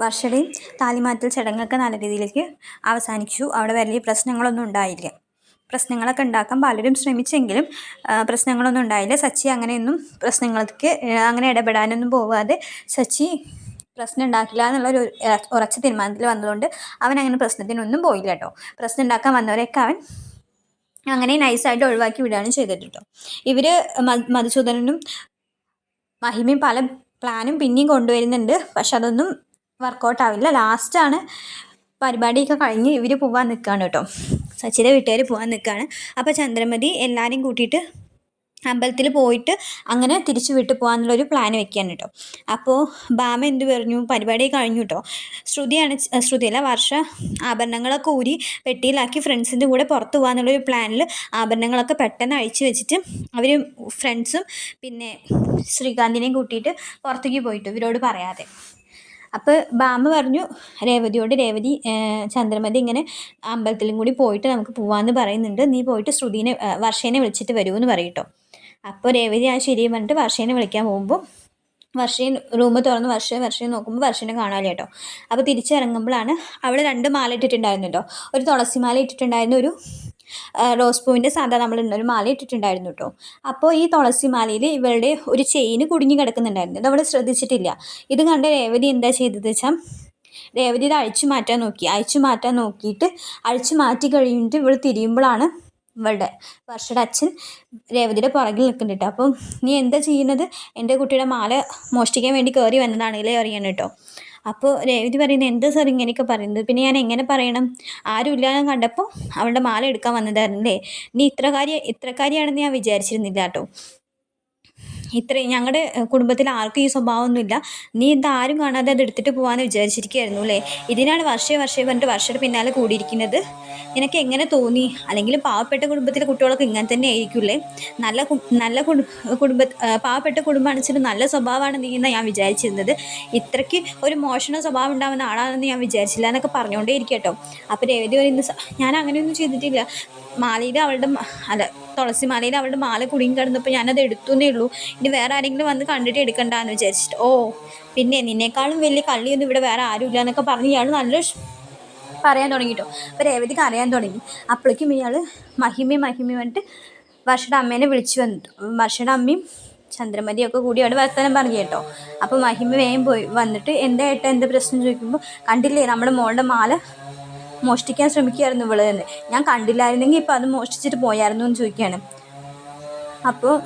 വർഷയുടെയും താലിമാറ്റൽ ചടങ്ങൊക്കെ നല്ല രീതിയിലേക്ക് അവസാനിച്ചു. അവിടെ വലിയ പ്രശ്നങ്ങളൊന്നും ഉണ്ടായില്ല. പ്രശ്നങ്ങളൊക്കെ ഉണ്ടാക്കാൻ പലരും ശ്രമിച്ചെങ്കിലും പ്രശ്നങ്ങളൊന്നും ഉണ്ടായില്ല. സച്ചി അങ്ങനെയൊന്നും പ്രശ്നങ്ങൾക്ക് അങ്ങനെ ഇടപെടാനൊന്നും പോവാതെ സച്ചി പ്രശ്നം ഉണ്ടാക്കില്ല എന്നുള്ളൊരു ഉറ- ഉറച്ച തീരുമാനത്തിൽ വന്നതുകൊണ്ട് അവൻ അങ്ങനെ പ്രശ്നത്തിനൊന്നും പോയില്ല കേട്ടോ. പ്രശ്നം ഉണ്ടാക്കാൻ വന്നവരെയൊക്കെ അവൻ അങ്ങനെ നൈസായിട്ട് ഒഴിവാക്കി വിടുകയാണ് ചെയ്തിട്ടോ ഇവർ മധുസൂദനനും മഹിമയും പല പ്ലാനും പിന്നെയും കൊണ്ടുവരുന്നുണ്ട്. പക്ഷെ അതൊന്നും വർക്കൗട്ട് ആവില്ല. ലാസ്റ്റാണ് പരിപാടിയൊക്കെ കഴിഞ്ഞ് ഇവർ പോകാൻ നിൽക്കുകയാണ് കേട്ടോ. സച്ചിന്റെ വീട്ടുകാർ പോകാൻ നിൽക്കുകയാണ് അപ്പോൾ ചന്ദ്രമതി എല്ലാവരെയും കൂട്ടിയിട്ട് അമ്പലത്തിൽ പോയിട്ട് അങ്ങനെ തിരിച്ചു വിട്ടു പോകാനുള്ളൊരു പ്ലാൻ വെക്കുകയാണ് കേട്ടോ അപ്പോൾ ബാമ എന്ത് പറഞ്ഞു? പരിപാടി കഴിഞ്ഞു കേട്ടോ ശ്രുതിയാണ് ശ്രുതിയല്ല വർഷ ആഭരണങ്ങളൊക്കെ ഊരി പെട്ടിയിലാക്കി ഫ്രണ്ട്സിന്റെ കൂടെ പുറത്ത് പോകാനുള്ളൊരു പ്ലാനിൽ ആഭരണങ്ങളൊക്കെ പെട്ടെന്ന് അഴിച്ചു വെച്ചിട്ട് അവർ ഫ്രണ്ട്സും പിന്നെ ശ്രീകാന്തിനെയും കൂട്ടിയിട്ട് പുറത്തേക്ക് പോയിട്ടു. ഇവരോട് പറയാതെ. അപ്പോൾ ബാമ പറഞ്ഞു രേവതിയോട് രേവതി ചന്ദ്രമതി ഇങ്ങനെ അമ്പലത്തിലും കൂടി പോയിട്ട് നമുക്ക് പോവാമെന്ന് പറയുന്നുണ്ട്. നീ പോയിട്ട് ശ്രുതിനെ വർഷേനെ വിളിച്ചിട്ട് വരുമെന്ന് പറയട്ടോ അപ്പോൾ രേവതി ആ ശരി പറഞ്ഞിട്ട് വർഷേനെ വിളിക്കാൻ പോകുമ്പോൾ വർഷയും റൂം തുറന്ന് വർഷ വർഷയും നോക്കുമ്പോൾ വർഷനെ കാണാമല്ലോ കേട്ടോ അപ്പോൾ തിരിച്ചിറങ്ങുമ്പോഴാണ് അവൾ രണ്ട് മാല ഇട്ടിട്ടുണ്ടായിരുന്നു കേട്ടോ ഒരു തുളസി മാല ഇട്ടിട്ടുണ്ടായിരുന്നു ഒരു റോസ് പൂവിന്റെ സാധാ നമ്മൾ ഇന്നൊരു മാല ഇട്ടിട്ടുണ്ടായിരുന്നു കേട്ടോ അപ്പോൾ ഈ തുളസി മാലയിൽ ഇവളുടെ ഒരു ചെയിന് കുടുങ്ങി കിടക്കുന്നുണ്ടായിരുന്നു. ഇത് അവൾ ശ്രദ്ധിച്ചിട്ടില്ല. ഇത് കണ്ട് രേവതി എന്താ ചെയ്തത് വെച്ചാൽ രേവതി ഇത് അഴിച്ചു മാറ്റാൻ നോക്കി. അഴിച്ചു മാറ്റാൻ നോക്കിയിട്ട് അഴിച്ചു മാറ്റി കഴിഞ്ഞിട്ട് ഇവൾ തിരിയുമ്പോഴാണ് ഇവളുടെ വർഷയുടെ അച്ഛൻ രേവതിയുടെ പുറകിൽ നിൽക്കുന്നുണ്ട് കേട്ടോ അപ്പം നീ എന്താ ചെയ്യുന്നത്? എന്റെ കുട്ടിയുടെ മാല മോഷ്ടിക്കാൻ വേണ്ടി കയറി വന്നതാണല്ലേ അറിയാൻ കേട്ടോ അപ്പോൾ രേവതി പറയുന്നത് എന്താ സാർ ഇങ്ങനെയൊക്കെ പറയുന്നത്? പിന്നെ ഞാൻ എങ്ങനെ പറയണം? ആരും ഇല്ലാന്ന് കണ്ടപ്പോൾ അവളുടെ മാല എടുക്കാൻ വന്നതായിരുന്നല്ലേ? നീ ഇത്ര കാര്യം ഇത്ര കാര്യമാണെന്ന് ഞാൻ വിചാരിച്ചിരുന്നില്ല കേട്ടോ ഇത്ര ഞങ്ങളുടെ കുടുംബത്തിൽ ആർക്കും ഈ സ്വഭാവമൊന്നുമില്ല. നീ എന്താ ആരും കാണാതെ അത് എടുത്തിട്ട് പോകാമെന്ന് വിചാരിച്ചിരിക്കുകയായിരുന്നു അല്ലേ? ഇതിനാണ് വർഷേ വർഷേ പറഞ്ഞിട്ട് വർഷയുടെ പിന്നാലെ കൂടിയിരിക്കുന്നത്. നിനക്ക് എങ്ങനെ തോന്നി? അല്ലെങ്കിൽ പാവപ്പെട്ട കുടുംബത്തിലെ കുട്ടികളൊക്കെ ഇങ്ങനെ തന്നെ ആയിരിക്കില്ലേ നല്ല നല്ല കുടുംബ പാവപ്പെട്ട കുടുംബമാണ് വെച്ചിട്ട് നല്ല സ്വഭാവമാണ് നീ എന്നാണ് ഞാൻ വിചാരിച്ചിരുന്നത്. ഇത്രയ്ക്ക് ഒരു മോഷണ സ്വഭാവം ഉണ്ടാവുന്ന ആളാണെന്ന് ഞാൻ വിചാരിച്ചില്ല എന്നൊക്കെ പറഞ്ഞുകൊണ്ടേ ഇരിക്കട്ടോ അപ്പോൾ രേവതി വരെ ഇന്ന് ഞാൻ അങ്ങനെയൊന്നും ചെയ്തിട്ടില്ല. മാലയിൽ അവളുടെ അല്ല തുളസി മാലയിൽ അവളുടെ മാല കുടുങ്ങി കിടന്നപ്പോൾ ഞാനത് എടുത്തുന്നേ ഉള്ളൂ. ഇനി വേറെ ആരെങ്കിലും വന്ന് കണ്ടിട്ട് എടുക്കണ്ടെന്ന് വിചാരിച്ചിട്ട്. ഓ പിന്നെ നിന്നേക്കാളും വലിയ കള്ളിയൊന്നും ഇവിടെ വേറെ ആരുമില്ല എന്നൊക്കെ പറഞ്ഞ് ഇയാൾ നല്ല പറയാൻ പറയാൻ തുടങ്ങിയിട്ടോ അപ്പോൾ രേവതിക്ക് അറിയാൻ തുടങ്ങി. അപ്പോഴേക്കും ഇയാൾ മഹിമയും മഹിമയും പറഞ്ഞിട്ട് വർഷയുടെ അമ്മേനെ വിളിച്ചു വന്നു. വർഷയുടെ അമ്മയും ചന്ദ്രമതിയൊക്കെ കൂടി അവിടെ വർത്തമാനം പറഞ്ഞു കേട്ടോ. അപ്പോൾ മഹിമ വേഗം പോയി വന്നിട്ട് എന്താ ഏട്ടാ എന്താ പ്രശ്നം ചോദിക്കുമ്പോൾ കണ്ടില്ലേ നമ്മുടെ മോളുടെ മാല മോഷ്ടിക്കാൻ ശ്രമിക്കുകയായിരുന്നു ഇവൾ എന്ന് ഞാൻ കണ്ടില്ലായിരുന്നെങ്കിൽ ഇപ്പം അത് മോഷ്ടിച്ചിട്ട് പോയായിരുന്നു എന്ന് ചോദിക്കുകയാണ്. അപ്പോൾ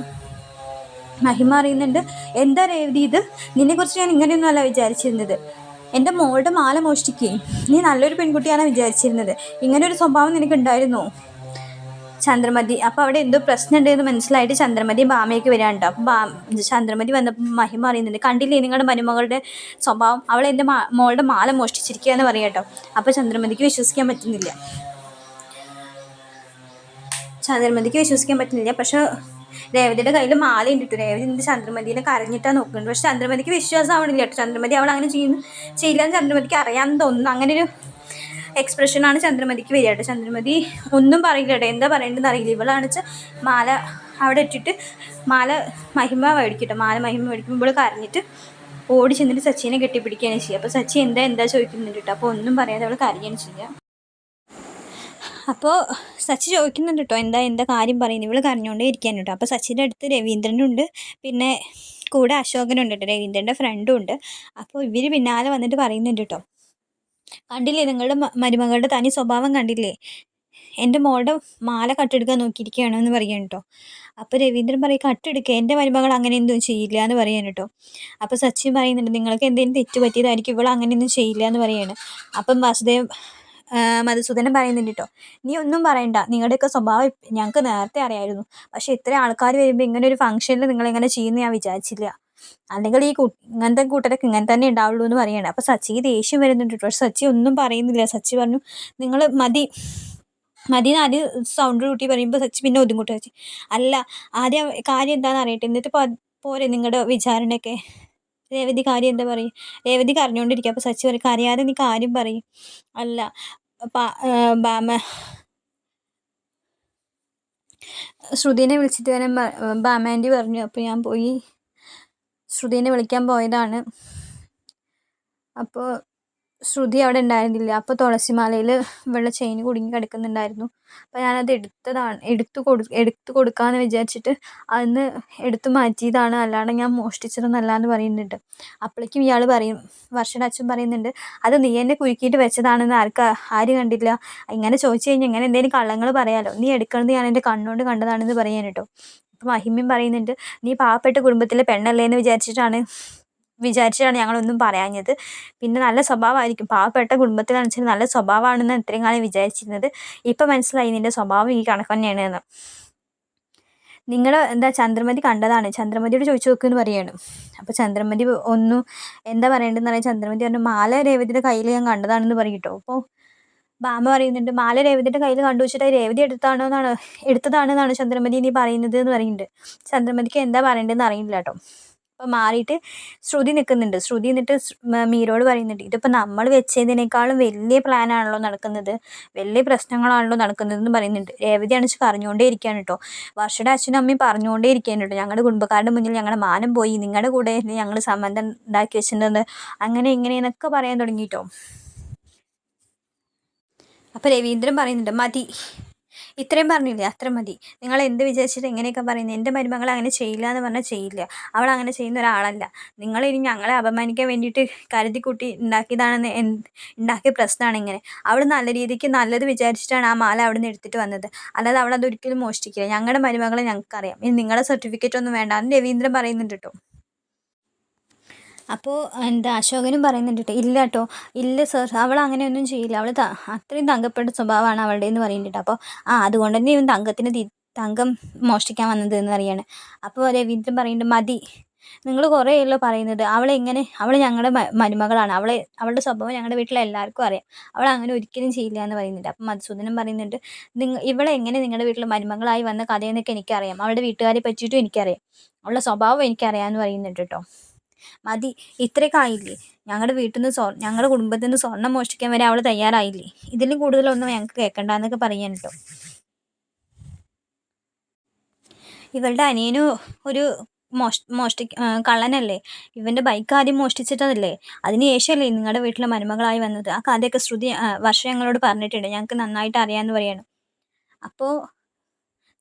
മഹിമ അറിയുന്നുണ്ട് എന്താ രേവതി ഇത്? നിന്നെക്കുറിച്ച് ഞാൻ ഇങ്ങനെയൊന്നുമല്ല വിചാരിച്ചിരുന്നത്. എന്റെ മോളുടെ മാല മോഷ്ടിക്കുകയും നീ നല്ലൊരു പെൺകുട്ടിയാണ് വിചാരിച്ചിരുന്നത്. ഇങ്ങനൊരു സ്വഭാവം നിനക്കുണ്ടായിരുന്നോ? ചന്ദ്രമതി. അപ്പോൾ അവിടെ എന്തോ പ്രശ്നം ഉണ്ടെന്ന് മനസ്സിലായിട്ട് ചന്ദ്രമതി ബാമയ്ക്ക് വരാനുണ്ട്. അപ്പോൾ ചന്ദ്രമതി വന്നപ്പോൾ മഹിമ അറിയുന്നുണ്ട് കണ്ടില്ലേ നിങ്ങളുടെ മരുമകളുടെ സ്വഭാവം? അവൾ എന്റെ മോളുടെ മാല മോഷ്ടിച്ചിരിക്കുക എന്ന് പറയാം കേട്ടോ. അപ്പോൾ ചന്ദ്രമതിക്ക് വിശ്വസിക്കാൻ പറ്റുന്നില്ല. ചന്ദ്രമതിക്ക് വിശ്വസിക്കാൻ പറ്റുന്നില്ല. പക്ഷെ രേവതിയുടെ കയ്യിൽ മാല ഉണ്ടിട്ടു രേവതി ഇന്ന് ചന്ദ്രമതിനെ കരഞ്ഞിട്ടാണ് നോക്കുന്നുണ്ട് പക്ഷെ ചന്ദ്രമതിക്ക് വിശ്വാസം ആവണില്ല കേട്ടോ. ചന്ദ്രമതി അവൾ അങ്ങനെ ചെയ്യുന്നു. ചെയ്യില്ലെന്ന് ചന്ദ്രമതിക്ക് അറിയാമെന്ന് തോന്നുന്നു. അങ്ങനെ ഒരു എക്സ്പ്രഷനാണ് ചന്ദ്രമതിക്ക് വരിക കേട്ടോ. ചന്ദ്രമതി ഒന്നും പറയില്ല കേട്ടോ. എന്താ പറയേണ്ടതെന്ന് അറിയില്ല. ഇവളാണ് വെച്ചാൽ മാല അവിടെ ഇട്ടിട്ട് മാല മഹിമ മേടിക്കട്ടോ മാല മഹിമ മേടിക്കുമ്പോൾ ഇവൾ കരഞ്ഞിട്ട് ഓടി ചെന്നിട്ട് സച്ചിനെ കെട്ടിപ്പിടിക്കുകയാണ് ചെയ്യുക. അപ്പോൾ സച്ചി എന്താ എന്താ ചോദിക്കുന്നുണ്ട് കേട്ടോ. അപ്പോൾ ഒന്നും പറയാതെ അവൾ കരയുകയാണ് ചെയ്യുക. അപ്പോൾ സച്ചി ചോദിക്കുന്നുണ്ട് കേട്ടോ. എന്താ എന്താ കാര്യം പറയുന്നത്? ഇവൾ കരഞ്ഞുകൊണ്ടേ ഇരിക്കാൻ കേട്ടോ. അപ്പോൾ സച്ചിന്റെ അടുത്ത് രവീന്ദ്രനുണ്ട് പിന്നെ കൂടെ അശോകനുണ്ട് കേട്ടോ. രവീന്ദ്രന്റെ ഫ്രണ്ടും ഉണ്ട്. അപ്പോൾ ഇവർ പിന്നാലെ വന്നിട്ട് പറയുന്നുണ്ട് കേട്ടോ. കണ്ടില്ലേ? നിങ്ങളുടെ മരുമകളുടെ തനി സ്വഭാവം കണ്ടില്ലേ? എന്റെ മോളുടെ മാല കട്ടെടുക്കാൻ നോക്കിയിരിക്കുകയാണോ എന്ന് പറയാൻ കേട്ടോ അപ്പോൾ രവീന്ദ്രൻ പറയും കട്ടെടുക്കുക എന്റെ മരുമകൾ അങ്ങനെയൊന്നും ചെയ്യില്ല എന്ന് പറയാൻ കേട്ടോ അപ്പോൾ സച്ചിൻ പറയുന്നുണ്ട് നിങ്ങൾക്ക് എന്തെങ്കിലും തെറ്റ് പറ്റിയതായിരിക്കും ഇവൾ അങ്ങനെയൊന്നും ചെയ്യില്ല എന്ന് പറയാണ്. അപ്പം വാസുദേവ് മധുസൂദനം മധുസൂദനൻ പറയുന്നുണ്ട് കേട്ടോ നീ ഒന്നും പറയണ്ട നിങ്ങളുടെയൊക്കെ സ്വഭാവം ഞങ്ങൾക്ക് നേരത്തെ അറിയായിരുന്നു. പക്ഷേ ഇത്ര ആൾക്കാർ വരുമ്പോൾ ഇങ്ങനെ ഒരു ഫംഗ്ഷനിൽ നിങ്ങൾ ചെയ്യുന്നു ഞാൻ വിചാരിച്ചില്ല. അല്ലെങ്കിൽ ഈ ഇങ്ങനത്തെ കൂട്ടരൊക്കെ ഇങ്ങനെ തന്നെ ഉണ്ടാവുള്ളൂ എന്ന് പറയുകയാണ് അപ്പോൾ സച്ചിക്ക് ദേഷ്യം വരുന്നുണ്ട് കേട്ടോ. സച്ചി ഒന്നും പറയുന്നില്ല. സച്ചി പറഞ്ഞു നിങ്ങൾ മതി മതി ആദ്യം സൗണ്ട് കൂട്ടി പറയുമ്പോൾ സച്ചി പിന്നെ ഒതുങ്ങൂട്ടി. സച്ചി അല്ല ആദ്യം കാര്യം എന്താണെന്ന് അറിയട്ടെ. എന്നിട്ട് പോരെ നിങ്ങളുടെ വിചാരണയൊക്കെ. രേവതി കാര്യം എന്താ പറയും? രേവതി കരഞ്ഞുകൊണ്ടിരിക്കുക അപ്പോൾ സച്ചി പറയും കരയാതെ നീ കാര്യം പറയും. അല്ല ബാമ ശ്രുതിനെ വിളിച്ചിട്ട് വരാൻ ബാമാന്റി പറഞ്ഞു. അപ്പോൾ ഞാൻ പോയി ശ്രുതിനെ വിളിക്കാൻ പോയതാണ്. അപ്പോൾ ശ്രുതി അവിടെ ഉണ്ടായിരുന്നില്ല. അപ്പോൾ തുളസിമാലയിൽ വെള്ള ചെയിൻ കുടുങ്ങി കിടക്കുന്നുണ്ടായിരുന്നു. അപ്പോൾ ഞാനത് എടുത്തതാണ് എടുത്തു കൊടു എടുത്തു കൊടുക്കാമെന്ന് വിചാരിച്ചിട്ട് അതിന്ന് എടുത്തു മാറ്റിയതാണ്. അല്ലാണ്ട് ഞാൻ മോഷ്ടിച്ചതെന്നല്ല എന്ന് പറയുന്നുണ്ട്. അപ്പോഴേക്കും ഇയാൾ പറയും വർഷയുടെ അച്ഛൻ പറയുന്നുണ്ട് അത് നീ എന്നെ കുരുക്കിയിട്ട് വെച്ചതാണെന്ന് ആർക്ക് ആര് കണ്ടില്ല? ഇങ്ങനെ ചോദിച്ചു കഴിഞ്ഞാൽ ഇങ്ങനെ എന്തെങ്കിലും കള്ളങ്ങൾ പറയാലോ? നീ എടുക്കണത് ഞാൻ എന്റെ കണ്ണുകൊണ്ട് കണ്ടതാണെന്ന് പറയാൻ കേട്ടോ. അപ്പോൾ മഹിമയും പറയുന്നുണ്ട് നീ പാവപ്പെട്ട കുടുംബത്തിലെ പെണ്ണല്ലേ എന്ന് വിചാരിച്ചിട്ടാണ് വിചാരിച്ചിട്ടാണ് ഞങ്ങളൊന്നും പറയാഞ്ഞത്. പിന്നെ നല്ല സ്വഭാവമായിരിക്കും. പാവപ്പെട്ട കുടുംബത്തിലാണെന്ന് വെച്ചാൽ നല്ല സ്വഭാവമാണെന്ന് ഇത്രയും കാലം വിചാരിച്ചിരുന്നത്. ഇപ്പം മനസ്സിലായി നിന്റെ സ്വഭാവം ഈ കണക്ക് തന്നെയാണ് എന്ന്. നിങ്ങൾ എന്താ ചന്ദ്രമതി കണ്ടതാണ്. ചന്ദ്രമതിയോട് ചോദിച്ചു നോക്കുമെന്ന് പറയാണ്. അപ്പോൾ ചന്ദ്രമതി ഒന്നും എന്താ പറയേണ്ടതെന്ന് പറയാൻ ചന്ദ്രമതി പറഞ്ഞു മാല രേവതിയുടെ കയ്യിൽ ഞാൻ കണ്ടതാണെന്ന് പറയും കേട്ടോ. അപ്പോൾ ബാമ പറയുന്നുണ്ട് മാല രേവതിയുടെ കയ്യിൽ കണ്ടു വെച്ചിട്ട് രേവതി എടുത്താണോ എന്നാണ് എടുത്തതാണെന്നാണ് ചന്ദ്രമതി നീ പറയുന്നത് എന്ന് പറയുന്നുണ്ട്. ചന്ദ്രമതിക്ക് എന്താ പറയേണ്ടതെന്ന് അറിയില്ല കേട്ടോ. അപ്പോൾ മാറിയിട്ട് ശ്രുതി നിൽക്കുന്നുണ്ട് ശ്രുതി എന്നിട്ട് മീരോട് പറയുന്നുണ്ട് ഇതിപ്പോൾ നമ്മൾ വെച്ചതിനേക്കാളും വലിയ പ്ലാനാണല്ലോ നടക്കുന്നത്. വലിയ പ്രശ്നങ്ങളാണല്ലോ നടക്കുന്നത് എന്ന് പറയുന്നുണ്ട്. രേവതി അണിച്ച് പറഞ്ഞുകൊണ്ടേ ഇരിക്കുകയാണ് കേട്ടോ വർഷയുടെ അച്ഛനും അമ്മയും പറഞ്ഞുകൊണ്ടേ ഇരിക്കുകയാണ് കേട്ടോ ഞങ്ങളുടെ കുടുംബക്കാരുടെ മുന്നിൽ ഞങ്ങളുടെ മാനം പോയി. നിങ്ങളുടെ കൂടെ ഞങ്ങൾ സംബന്ധം ഉണ്ടാക്കി വെച്ചിട്ടുണ്ടെന്ന് അങ്ങനെ ഇങ്ങനെ എന്നൊക്കെ പറയാൻ തുടങ്ങി കേട്ടോ അപ്പോൾ രവീന്ദ്രൻ പറയുന്നുണ്ട് മതി. ഇത്രയും പറഞ്ഞില്ലേ? അത്ര മതി. നിങ്ങൾ എന്ത് വിചാരിച്ചിട്ട് എങ്ങനെയൊക്കെ പറയുന്നത് എന്റെ മരുമകൾ അങ്ങനെ ചെയ്യില്ല എന്ന് പറഞ്ഞാൽ ചെയ്യില്ല. അവൾ അങ്ങനെ ചെയ്യുന്ന ഒരാളല്ല. നിങ്ങൾ ഇനി ഞങ്ങളെ അപമാനിക്കാൻ വേണ്ടിയിട്ട് കരുതിക്കൂട്ടി ഉണ്ടാക്കിയതാണെന്ന് എൻ ഉണ്ടാക്കിയ പ്രശ്നമാണ് ഇങ്ങനെ. അവൾ നല്ല രീതിക്ക് നല്ലത് വിചാരിച്ചിട്ടാണ് ആ മാല അവിടെ നിന്ന് എടുത്തിട്ട് വന്നത്. അല്ലാതെ അവൾ അതൊരിക്കലും മോഷ്ടിക്കില്ല. ഞങ്ങളുടെ മരുമകളെ ഞങ്ങൾക്കറിയാം. ഇനി നിങ്ങളുടെ സർട്ടിഫിക്കറ്റ് ഒന്നും വേണ്ട. എന്ന് രവീന്ദ്രൻ പറയുന്നുണ്ട് കേട്ടോ അപ്പോൾ എന്താ അശോകനും പറയുന്നുണ്ട് കേട്ടോ ഇല്ല കേട്ടോ ഇല്ല സർ അവൾ അങ്ങനെയൊന്നും ചെയ്യില്ല. അവൾ അത്രയും തങ്കപ്പെട്ട സ്വഭാവമാണ് അവളുടെ എന്ന് പറയുന്നുണ്ട് അപ്പോൾ ആ അതുകൊണ്ട് തന്നെ ഇവൻ തങ്കത്തിന് തങ്കം മോഷ്ടിക്കാൻ വന്നത് എന്ന് പറയാണ്. അപ്പോൾ രവീന്ദ്രൻ പറയുന്നുണ്ട് മതി. നിങ്ങൾ കുറേയല്ലോ പറയുന്നത്. അവളെ എങ്ങനെ അവൾ ഞങ്ങളുടെ മരുമകളാണ്. അവളെ അവളുടെ സ്വഭാവം ഞങ്ങളുടെ വീട്ടിലെ എല്ലാവർക്കും അറിയാം. അവൾ അങ്ങനെ ഒരിക്കലും ചെയ്യില്ല എന്ന് പറയുന്നുണ്ട്. അപ്പം മധുസൂദനം പറയുന്നുണ്ട് നിങ്ങൾ ഇവളെ എങ്ങനെ നിങ്ങളുടെ വീട്ടിൽ മരുമകളായി വന്ന കഥയെന്നൊക്കെ എനിക്കറിയാം. അവളുടെ വീട്ടുകാരെ പറ്റിയിട്ടും എനിക്കറിയാം. അവളുടെ സ്വഭാവം എനിക്കറിയാമെന്ന് പറയുന്നുണ്ട് കേട്ടോ മതി. ഇത്രയൊക്കെ ആയില്ലേ? ഞങ്ങളുടെ വീട്ടിൽ നിന്ന് സ്വ ഞങ്ങളുടെ കുടുംബത്തിൽ നിന്ന് സ്വർണം മോഷ്ടിക്കാൻ വരെ അവൾ തയ്യാറായില്ലേ? ഇതിലും കൂടുതലൊന്നും ഞങ്ങൾക്ക് കേൾക്കണ്ട എന്നൊക്കെ പറയാൻ കേട്ടോ ഇവളുടെ അനിയനും ഒരു മോഷ് മോഷ്ടി കള്ളനല്ലേ? ഇവന്റെ ബൈക്ക് ആദ്യം മോഷ്ടിച്ചിട്ടതല്ലേ? അതിന് ശേഷമല്ലേ നിങ്ങളുടെ വീട്ടിലെ മരുമകളായി വന്നത്? ആ കഥയൊക്കെ ശ്രുതി വർഷം ഞങ്ങളോട് പറഞ്ഞിട്ടുണ്ട്. ഞങ്ങൾക്ക് നന്നായിട്ട് അറിയാമെന്ന് പറയാണ്. അപ്പോൾ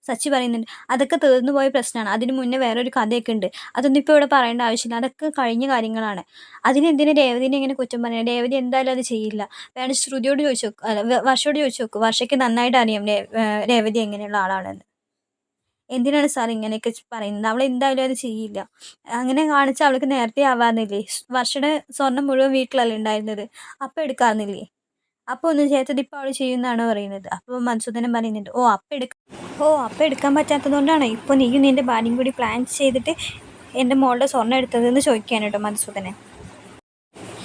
സച്ചി പറയുന്നുണ്ട് അതൊക്കെ തീർന്നു പോയ പ്രശ്നമാണ്. അതിന് മുന്നേ വേറൊരു കഥയൊക്കെ ഉണ്ട്. അതൊന്നും ഇപ്പോൾ ഇവിടെ പറയേണ്ട ആവശ്യമില്ല. അതൊക്കെ കഴിഞ്ഞ കാര്യങ്ങളാണ്. അതിനെന്തിനു രേവതിനെ ഇങ്ങനെ കുറ്റം പറയുന്നത്? രേവതി എന്തായാലും അത് ചെയ്യില്ല. വേണം ശ്രുതിയോട് ചോദിച്ചു നോക്ക്. അല്ല വർഷയോട് ചോദിച്ചു നോക്കും. വർഷയ്ക്ക് നന്നായിട്ട് അറിയാം രേവതി എങ്ങനെയുള്ള ആളാണെന്ന്. എന്തിനാണ് സാർ ഇങ്ങനെയൊക്കെ പറയുന്നത്? അവൾ എന്തായാലും അത് ചെയ്യില്ല. അങ്ങനെ കാണിച്ചാൽ അവൾക്ക് നേരത്തെ ആവാന്നില്ലേ വർഷയുടെ സ്വർണം മുഴുവൻ വീട്ടിലല്ലേ ഉണ്ടായിരുന്നത്? അപ്പം എടുക്കാറുന്നില്ലേ? അപ്പോൾ ഒന്നും ചെയ്യാത്തത് ഇപ്പോൾ അവൾ ചെയ്യുന്നതാണോ പറയുന്നത്? അപ്പോൾ മധുസൂദനൻ പറയുന്നുണ്ട് ഓ അപ്പം എടുക്ക ഓ അപ്പം എടുക്കാൻ പറ്റാത്തതുകൊണ്ടാണ്. ഇപ്പോൾ നീയും നിന്റെ ഭാര്യയും കൂടി പ്ലാൻ ചെയ്തിട്ട് എന്റെ മോളുടെ സ്വർണം എടുത്തതെന്ന് ചോദിക്കാൻ കേട്ടോ മധുസൂദനെ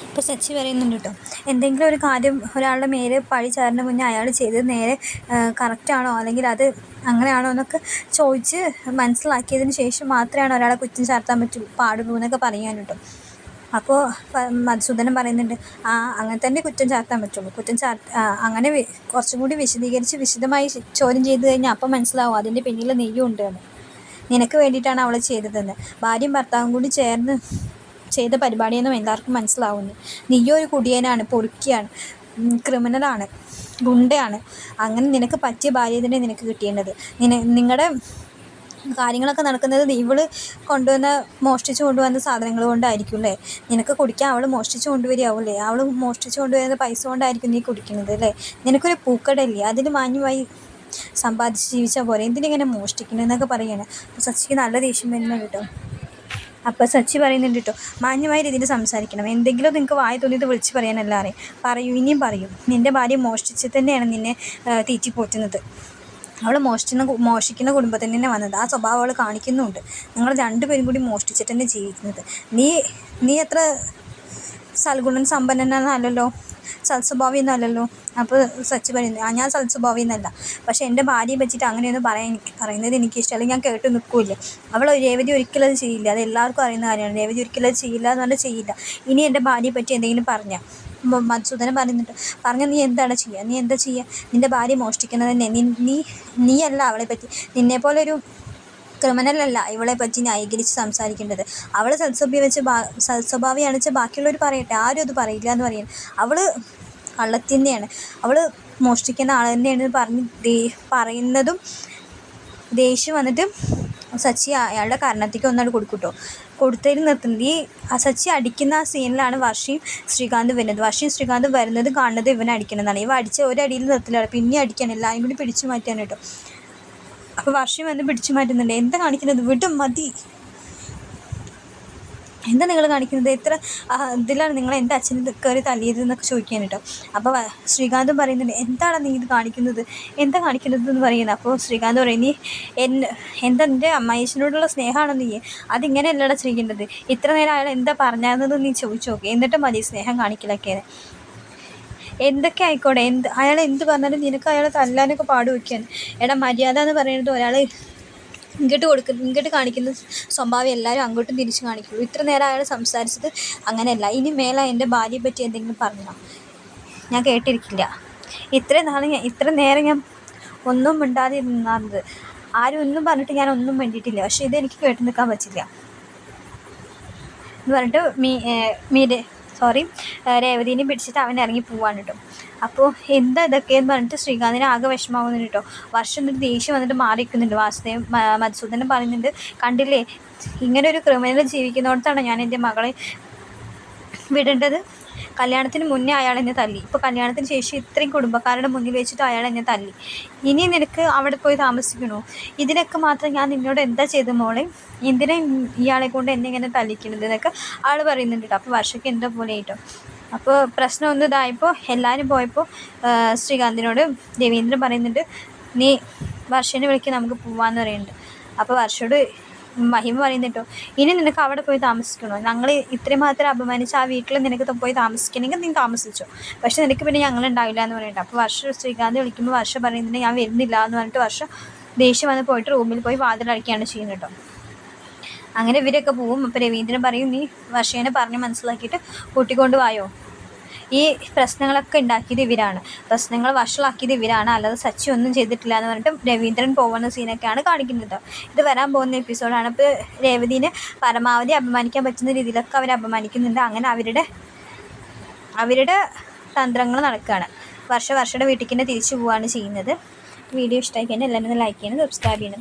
ഇപ്പോൾ സച്ചി പറയുന്നുണ്ട് കേട്ടോ എന്തെങ്കിലും ഒരു കാര്യം ഒരാളുടെ മേലെ പഴി ചാരുന്ന മുന്നേ അയാൾ ചെയ്തത് നേരെ കറക്റ്റാണോ അല്ലെങ്കിൽ അത് അങ്ങനെയാണോ എന്നൊക്കെ ചോദിച്ച് മനസ്സിലാക്കിയതിന് ശേഷം മാത്രമാണ് ഒരാളെ കുറ്റം ചാർത്താൻ പറ്റും പാടുള്ളൂ എന്നൊക്കെ പറയാൻ കേട്ടോ. അപ്പോൾ മധുസൂദനം പറയുന്നുണ്ട് ആ അങ്ങനെ തന്നെ കുറ്റം ചാർത്താൻ പറ്റുള്ളൂ. കുറ്റം ചാർ അങ്ങനെ കുറച്ചും കൂടി വിശദീകരിച്ച് വിശദമായി ചോദ്യം ചെയ്ത് കഴിഞ്ഞാൽ അപ്പം മനസ്സിലാവും അതിന്റെ പിന്നിൽ നെയ്യും ഉണ്ട് എന്ന്. നിനക്ക് വേണ്ടിയിട്ടാണ് അവൾ ചെയ്തതെന്ന്. ഭാര്യയും ഭർത്താവും കൂടി ചേർന്ന് ചെയ്ത പരിപാടിയെന്നും എല്ലാവർക്കും മനസ്സിലാവുന്നു. നീയോ ഒരു കുടിയനാണ് പൊറുക്കിയാണ് ക്രിമിനലാണ് ഗുണ്ടയാണ്. അങ്ങനെ നിനക്ക് പറ്റിയ ഭാര്യ തന്നെ നിനക്ക് കിട്ടിയേണ്ടത്. നിങ്ങളുടെ കാര്യങ്ങളൊക്കെ നടക്കുന്നത് ഇവൾ കൊണ്ടുവന്ന മോഷ്ടിച്ചു കൊണ്ടുവന്ന സാധനങ്ങൾ കൊണ്ടായിരിക്കും അല്ലേ നിനക്ക് കുടിക്കാൻ അവൾ മോഷ്ടിച്ചു കൊണ്ടുവരികയാവില്ലേ അവൾ മോഷ്ടിച്ചു കൊണ്ടുവരുന്ന പൈസ കൊണ്ടായിരിക്കും നീ കുടിക്കുന്നത് അല്ലേ നിനക്കൊരു പൂക്കടയില്ലേ അതിൽ മാന്യമായി സമ്പാദിച്ച് ജീവിച്ചാൽ പോരെ? എന്തിനിങ്ങനെ മോഷ്ടിക്കണമെന്നൊക്കെ പറയാണ്. അപ്പോൾ സച്ചിക്ക് നല്ല ദേഷ്യം വരുന്നത് കേട്ടോ. അപ്പോൾ സച്ചി പറയുന്നുണ്ട് കേട്ടോ മാന്യമായ രീതിയിൽ സംസാരിക്കണം. എന്തെങ്കിലും നിങ്ങൾക്ക് വായ തോന്നിയത് വിളിച്ച് പറയാനല്ല അറിയാം പറയൂ ഇനിയും പറയും. നിന്റെ ഭാര്യ മോഷ്ടിച്ച് തന്നെയാണ് നിന്നെ തീറ്റിപ്പോറ്റുന്നത്. തീറ്റി പോറ്റുന്നത് അവൾ മോഷ്ടിക്കുന്ന മോഷിക്കുന്ന കുടുംബത്തിൽ തന്നെ വന്നത്. ആ സ്വഭാവം അവൾ കാണിക്കുന്നുണ്ട്. നിങ്ങൾ രണ്ടുപേരും കൂടി മോഷ്ടിച്ചിട്ട് തന്നെ ജീവിക്കുന്നത്. നീ നീ എത്ര സൽഗുണൻ സമ്പന്നനല്ലല്ലോ? സൽസ്വഭാവി എന്നല്ലല്ലോ അപ്പോൾ സച്ച് പറയുന്നു ആ ഞാൻ സൽസ്വഭാവി എന്നല്ല പക്ഷേ എന്റെ ഭാര്യയെ പറ്റിയിട്ട് അങ്ങനെയൊന്നും പറയാൻ എനിക്ക് പറയുന്നത് എനിക്ക് ഇഷ്ടമല്ല ഞാൻ കേട്ട് നിൽക്കില്ല. അവൾ രേവതി ഒരിക്കലും അത് ചെയ്യില്ല. അത് എല്ലാവർക്കും അറിയുന്ന കാര്യമാണ്. രേവതി ഒരിക്കലും അത് ചെയ്യില്ല എന്ന് പറഞ്ഞാൽ ചെയ്യില്ല. ഇനി എന്റെ ഭാര്യയെ പറ്റി എന്തെങ്കിലും പറഞ്ഞാൽ മധുസൂദനൻ പറയുന്നുണ്ട്. പറഞ്ഞാൽ നീ എന്താണ് ചെയ്യുക നീ എന്താ ചെയ്യുക നിന്റെ ഭാര്യ മോഷ്ടിക്കുന്നത് തന്നെ നീ നീ നീയല്ല അവളെ പറ്റി. നിന്നെപ്പോലെ ഒരു ക്രിമിനൽ അല്ല ഇവളെ പറ്റി ന്യായീകരിച്ച് സംസാരിക്കേണ്ടത്. അവൾ സത്സ്വഭ്യം വെച്ച് ബാ സൽസ്വഭാവിയാണെന്ന് വെച്ചാൽ ബാക്കിയുള്ളവർ പറയട്ടെ. ആരും അത് പറയില്ല എന്ന് പറയാൻ അവൾ കള്ളത്തിന്നെയാണ്. അവൾ മോഷ്ടിക്കുന്ന ആൾ തന്നെയാണ് പറഞ്ഞ് ദേ പറയുന്നതും ദേഷ്യം വന്നിട്ട് സച്ചി അയാളുടെ കാരണത്തേക്ക് ഒന്നാട് കൊടുക്കൂട്ടോ. കേട്ടോ കൊടുത്തതിൽ നിർത്തുന്നത് ഈ സച്ചി അടിക്കുന്ന ആ സീനിലാണ് വർഷയും ശ്രീകാന്ത് വരുന്നത്. വർഷയും ശ്രീകാന്ത് വരുന്നത് കാണുന്നത് ഇവനെ അടിക്കണമെന്നാണ്. ഇവ അടിച്ച ഒരടിയിൽ നിർത്തില്ല. പിന്നെ അടിക്കാൻ എല്ലാവരും കൂടി പിടിച്ചു മാറ്റാൻ അപ്പോൾ വർഷം വന്ന് പിടിച്ചു മാറ്റുന്നുണ്ട്. എന്താ കാണിക്കുന്നത്? വിടും. മതി. എന്താ നിങ്ങൾ കാണിക്കുന്നത്? ഇത്ര ഇതിലാണ് നിങ്ങൾ എന്റെ അച്ഛനെ കയറി തല്ലിയത് എന്നൊക്കെ ചോദിക്കാൻ കേട്ടോ അപ്പോൾ ശ്രീകാന്തും പറയുന്നുണ്ട് എന്താണ് നീ ഇത് കാണിക്കുന്നത്? എന്താ കാണിക്കുന്നത് എന്ന് പറയുന്നത്? അപ്പോൾ ശ്രീകാന്ത് പറയും നീ എന്നെ എന്താ എന്റെ അമ്മായിച്ചനോടുള്ള സ്നേഹമാണോ നീ അതിങ്ങനെയല്ലടാ ചെയ്യേണ്ടത് ഇത്ര നേരം അയാൾ എന്താ പറഞ്ഞതെന്ന് നീ ചോദിച്ചു നോക്കി. എന്നിട്ട് മതി സ്നേഹം കാണിക്കലൊക്കെ എന്തൊക്കെ ആയിക്കോട്ടെ എന്ത് അയാൾ എന്ത് പറഞ്ഞാലും നിനക്ക് അയാളെ തല്ലാനൊക്കെ പാട് വയ്ക്കാൻ എടാ മര്യാദ എന്ന് പറയുന്നത് ഒരാൾ ഇങ്ങോട്ട് കൊടുക്കുന്ന ഇങ്ങോട്ട് കാണിക്കുന്ന സ്വഭാവം എല്ലാവരും അങ്ങോട്ടും തിരിച്ച് കാണിക്കുള്ളൂ. ഇത്ര നേരം അയാൾ സംസാരിച്ചത് അങ്ങനെയല്ല. ഇനി മേലെ എന്റെ ഭാര്യയെ പറ്റി എന്തെങ്കിലും പറഞ്ഞോ? ഞാൻ കേട്ടിരിക്കില്ല. ഇത്ര നാളെ ഞാൻ ഇത്ര നേരം ഞാൻ ഒന്നും മിണ്ടാതെ നിന്നത്. ആരും ഒന്നും പറഞ്ഞിട്ട് ഞാൻ ഒന്നും വേണ്ടിയിട്ടില്ല പക്ഷേ ഇതെനിക്ക് കേട്ട് നിൽക്കാൻ പറ്റില്ല. എന്ന് പറഞ്ഞിട്ട് മീ മീര സോറി രേവതിനെയും പിടിച്ചിട്ട് അവൻ ഇറങ്ങി പോവാണ് കേട്ടോ അപ്പോൾ എന്താ ഇതൊക്കെയെന്ന് പറഞ്ഞിട്ട് ശ്രീകാന്തിന് ആകെ വിഷമാവുന്നുണ്ട് കേട്ടോ വർഷം എന്നിട്ട് ദേഷ്യം വന്നിട്ട് മാറിക്കുന്നുണ്ട് വാസുദേവൻ വാസുദേവ് മ- പറയുന്നുണ്ട് കണ്ടില്ലേ? ഇങ്ങനെ ഒരു ക്രിമിനൽ ജീവിക്കുന്നിടത്താണ് ഞാൻ എന്റെ മകളെ വിടേണ്ടത്? കല്യാണത്തിന് മുന്നേ അയാൾ എന്നെ തല്ലി. ഇപ്പോൾ കല്യാണത്തിന് ശേഷം ഇത്രയും കുടുംബക്കാരുടെ മുന്നിൽ വെച്ചിട്ട് അയാൾ എന്നെ തല്ലി. ഇനി നിനക്ക് അവിടെ പോയി താമസിക്കണോ? ഇതിനൊക്കെ മാത്രം ഞാൻ നിന്നോട് എന്താ ചെയ്ത് മോളെ? എന്തിനാ ഇയാളെ കൊണ്ട് എന്നെ ഇങ്ങനെ തല്ലിക്കണത് എന്നൊക്കെ ആൾ പറയുന്നുണ്ട് കേട്ടോ. അപ്പോൾ വർഷയ്ക്ക് എന്തോ പോലെ കേട്ടോ അപ്പോൾ പ്രശ്നം ഒന്നും ഇതായപ്പോൾ എല്ലാവരും പോയപ്പോൾ ശ്രീകാന്തിനോട് രവീന്ദ്രൻ പറയുന്നുണ്ട് നീ വർഷേനെ വിളിക്കാൻ നമുക്ക് പോവാന്ന് പറയുന്നുണ്ട്. അപ്പോൾ വർഷയോട് മഹിമ പറയുന്നുട്ടോ ഇനി നിനക്ക് അവിടെ പോയി താമസിക്കണോ? ഞങ്ങൾ ഇത്രയും മാത്രം അപമാനിച്ച് ആ വീട്ടിൽ നിനക്ക് പോയി താമസിക്കണമെങ്കിൽ നീ താമസിച്ചോ. പക്ഷെ നിനക്ക് പിന്നെ ഞങ്ങൾ ഉണ്ടാവില്ല എന്ന് പറയുന്നുണ്ട് അപ്പോൾ വർഷ ശ്രീകാന്ത് വിളിക്കുമ്പോൾ വർഷ പറയുന്നുണ്ട് ഞാൻ വരുന്നില്ല എന്ന് പറഞ്ഞിട്ട് വർഷം ദേഷ്യം വന്ന് പോയിട്ട് റൂമിൽ പോയി വാതിലടക്കുകയാണ് ചെയ്യുന്നത് കേട്ടോ. അങ്ങനെ ഇവരൊക്കെ പോവും. അപ്പോൾ രവീന്ദ്രൻ പറയും നീ വർഷേനെ പറഞ്ഞ് മനസ്സിലാക്കിയിട്ട് കൂട്ടിക്കൊണ്ട് വായോ? ഈ പ്രശ്നങ്ങളൊക്കെ ഉണ്ടാക്കിയത് ഇവരാണ്. പ്രശ്നങ്ങൾ വഷളാക്കിയത് ഇവരാണ്. അല്ലാതെ സച്ചി ഒന്നും ചെയ്തിട്ടില്ല എന്ന് പറഞ്ഞിട്ട് രവീന്ദ്രൻ പോകുന്ന സീനൊക്കെയാണ് കാണിക്കുന്നത്. ഇത് വരാൻ പോകുന്ന എപ്പിസോഡാണ് ഇപ്പോൾ രേവതിനെ പരമാവധി അപമാനിക്കാൻ പറ്റുന്ന രീതിയിലൊക്കെ അവർ അപമാനിക്കുന്നുണ്ട്. അങ്ങനെ അവരുടെ അവരുടെ തന്ത്രങ്ങൾ നടക്കുകയാണ്. വർഷ വർഷയുടെ വീട്ടിൽ തന്നെ തിരിച്ചു പോവുകയാണ് ചെയ്യുന്നത്. വീഡിയോ ഇഷ്ടമായി കഴിഞ്ഞാൽ എല്ലാവരും ലൈക്ക് ചെയ്യണം സബ്സ്ക്രൈബ് ചെയ്യണം.